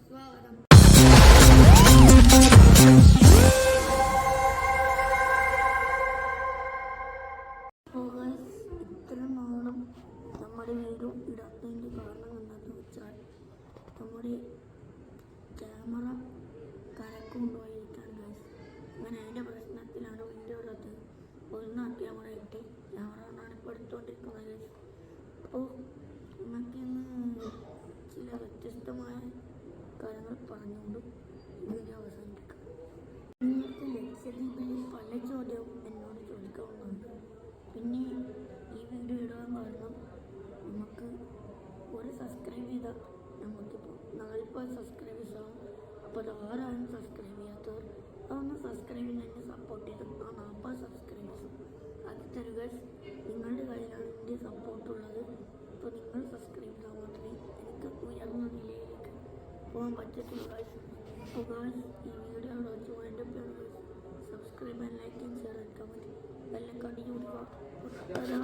സ്വാഗതം അപ്പോൾ ഗൈസ് ഇത്ര നാളും നമ്മുടെ വീഡിയോ ഇടാത്തതിന്റെ കാരണം എന്താണെന്ന് വെച്ചാൽ നമ്മുടെ ക്യാമറ കരക്ക് കൊണ്ടുപോയിരിക്കുകയാണ് ഗൈസ് അങ്ങനെ അതിന്റെ പ്രശ്നത്തിലാണ് വീഡിയോ ഇടാത്തത് ഒന്ന് ക്യാമറ ഇട്ട് ക്യാമറ കൊണ്ടാണ് ഇപ്പോൾ അപ്പോൾ വ്യത്യസ്തമായ കാര്യങ്ങൾ പറഞ്ഞുകൊണ്ട് ഇതിനെ അവസാനിപ്പിക്കാം. നിങ്ങൾക്ക് ലക്ഷദ്വീപിലെ പല ചോദ്യവും എന്നോട് ചോദിക്കാവുന്നതാണ്. പിന്നെ ഈ വീഡിയോ ഇടാൻ കാരണം നമുക്ക് ഒരു സബ്സ്ക്രൈബ് ചെയ്താൽ നമുക്കിപ്പോൾ നാൽപ്പത് സബ്സ്ക്രൈബേഴ്സ് ആവും അപ്പോൾ അത് ആരാണ് സബ്സ്ക്രൈബ് ചെയ്യാത്തവർ? അതൊന്ന് സബ്സ്ക്രൈബ് ചെയ്യുന്നതിന് സപ്പോർട്ട് ചെയ്ത് ആ നാൽപ്പത് സബ്സ്ക്രൈബേഴ്സും അത് തരുക. പോകാൻ പറ്റത്തുള്ളൂ. അപ്പോൾ guys, ഈ വീഡിയോ അവിടെ വെച്ച് വേണ്ടപ്പോൾ subscribe and like and share and comment എല്ലാം കടിഞ്ഞു കൊടുക്കുക